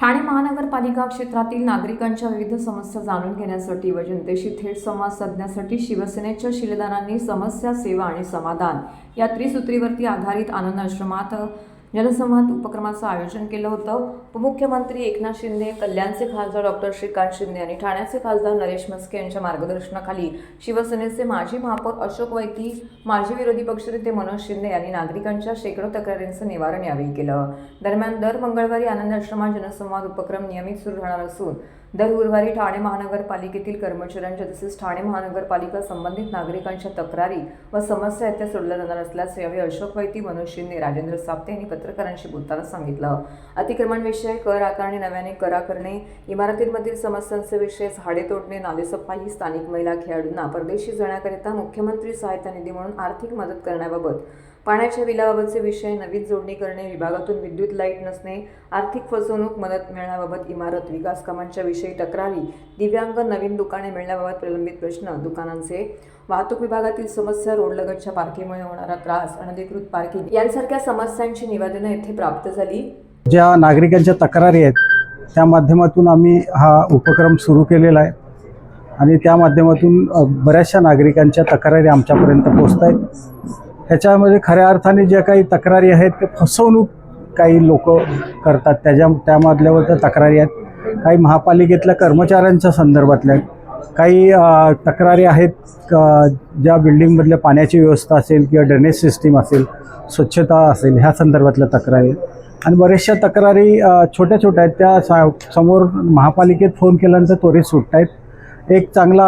ठाणे महानगरपालिका क्षेत्रातील नागरिकांच्या विविध समस्या जाणून घेण्यासाठी व जनतेशी थेट संवाद साधण्यासाठी शिवसेनेच्या शिलेदारांनी समस्या सेवा आणि समाधान या त्रिसूत्रीवरती आधारित आनंद आश्रमात जनसंवाद उपक्रमाचं आयोजन केलं होतं. उपमुख्यमंत्री एकनाथ शिंदे कल्याणचे खासदार डॉक्टर श्रीकांत शिंदे आणि ठाण्याचे खासदार नरेश मस्के यांच्या मार्गदर्शनाखाली शिवसेनेचे माजी महापौर अशोक वैती माजी विरोधी पक्षनेते मनोज शिंदे यांनी नागरिकांच्या शेकडो तक्रारींचं निवारण यावेळी केलं. दरम्यान दर मंगळवारी आनंद आश्रमात जनसंवाद उपक्रम नियमित सुरू राहणार असून दर गुरुवारी ठाणे महानगरपालिकेतील कर्मचाऱ्यांच्या तसेच ठाणे महानगरपालिका संबंधित नागरिकांच्या तक्रारी व समस्या आहेत त्या सोडल्या जाणार असल्याचं यावेळी अशोक वैती मनोज शिंदे राजेंद्र साप्ते यांनी पत्रकारांशी बोलताना सांगितलं. अतिक्रमणविषयी कर आकारणे नव्याने करा करणे इमारतींमधील समस्यांचे विषय झाडे तोडणे नालेसफाई स्थानिक महिला खेळाडूंना परदेशी जाण्याकरिता मुख्यमंत्री सहायता निधी म्हणून आर्थिक मदत करण्याबाबत पाण्याच्या बिलाबाबतचे विषय नवीन जोडणी करणे विभागातून विद्युत लाइट नसणे आर्थिक फसवणूक मदत मिळण्याबाबत इमारत विकास कामांच्या विषयी तक्रारी दिव्यांग नवीन दुकाने मिळण्याबाबत प्रलंबित प्रश्न दुकानांचे वाहतूक विभागातील समस्या रोडलगतच्या पार्किंगमुळे होणारा त्रास अनधिकृत पार्किंग यांसारख्या समस्यांची निवेदनं येथे प्राप्त झाली. ज्या नागरिकांच्या तक्रारी आहेत त्या माध्यमातून आम्ही हा उपक्रम सुरू केलेला आहे. आणि त्या माध्यमातून बऱ्याचशा नागरिकांच्या तक्रारी आमच्यापर्यंत पोचत आहेत त्याच्यामध्ये खऱ्या अर्थाने ज्या काही तक्रारी आहेत ते फसवणूक काही लोक करतात. त्याच्या त्यामधल्यावर त्या तक्रारी आहेत. काही महापालिकेतल्या कर्मचाऱ्यांच्या संदर्भातल्या आहेत. काही तक्रारी आहेत ज्या बिल्डिंगमधल्या पाण्याची व्यवस्था असेल किंवा ड्रेनेज सिस्टीम असेल स्वच्छता असेल ह्या संदर्भातल्या तक्रारी आणि बऱ्याचशा तक्रारी छोट्या छोट्या आहेत. त्या सा समोर महापालिकेत फोन केल्यानंतर त्वरित सुटत आहेत एक चांगला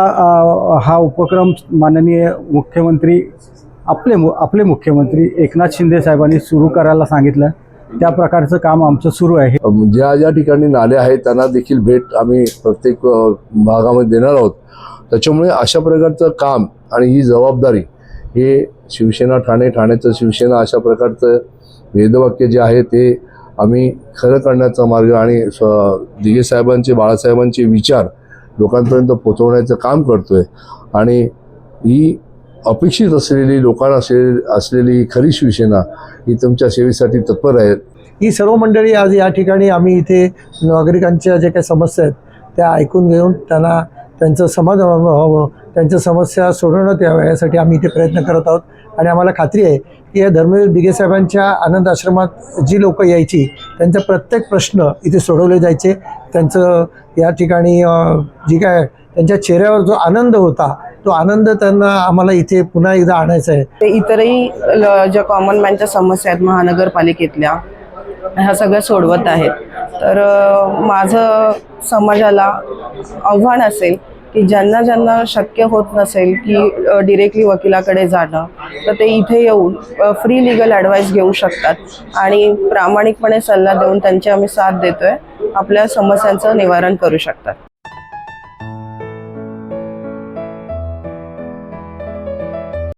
हा उपक्रम माननीय मुख्यमंत्री आपले मु आपले मुख्यमंत्री एकनाथ शिंदे साहेबांनी सुरू करायला सांगितलं. त्या प्रकारचं काम आमचं सुरू आहे. ज्या ज्या ठिकाणी नाले आहेत त्यांना देखील भेट आम्ही प्रत्येक भागामध्ये देणार आहोत. त्याच्यामुळे अशा प्रकारचं काम आणि ही जबाबदारी हे शिवसेना ठाणे ठाण्याचं शिवसेना अशा प्रकारचं वेदवाक्य जे आहे ते आम्ही खरं करण्याचा मार्ग आणि स्व दिगेसाहेबांचे बाळासाहेबांचे विचार लोकांपर्यंत पोचवण्याचं काम करतोय. आणि ही अपेक्षित असलेली लोकांना असलेली असलेली खरी शिवसेना ही तुमच्या सेवेसाठी तत्पर आहे. ही सर्व मंडळी आज या ठिकाणी आम्ही इथे नागरिकांच्या ज्या काही समस्या आहेत त्या ऐकून घेऊन त्यांना त्यांचं समाधान व्हावं त्यांच्या समस्या सोडवण्यात याव्या यासाठी आम्ही इथे प्रयत्न करत आहोत. आणि आम्हाला खात्री आहे की या धर्मवीर दिगेसाहेबांच्या आनंद आश्रमात जी लोक यायची त्यांचा प्रत्येक प्रश्न इथे सोडवले जायचे. त्यांचं या ठिकाणी जी काय त्यांच्या चेहऱ्यावर जो आनंद होता तो आनंद त्यांना आम्हाला इथे पुन्हा एकदा आणायचा आहे. ते इतरही ल- ज्या कॉमन मॅनच्या समस्या आहेत महानगरपालिकेतल्या ह्या सगळ्या सोडवत आहेत. तर माझं समाजाला आव्हान असेल की ज्यांना ज्यांना शक्य होत नसेल की डिरेक्टली वकिलाकडे जाणं तर ते इथे येऊन फ्री लिगल ॲडवाईस घेऊ शकतात. आणि प्रामाणिकपणे सल्ला देऊन त्यांची आम्ही साथ देतोय. आपल्या समस्यांचं निवारण करू शकतात.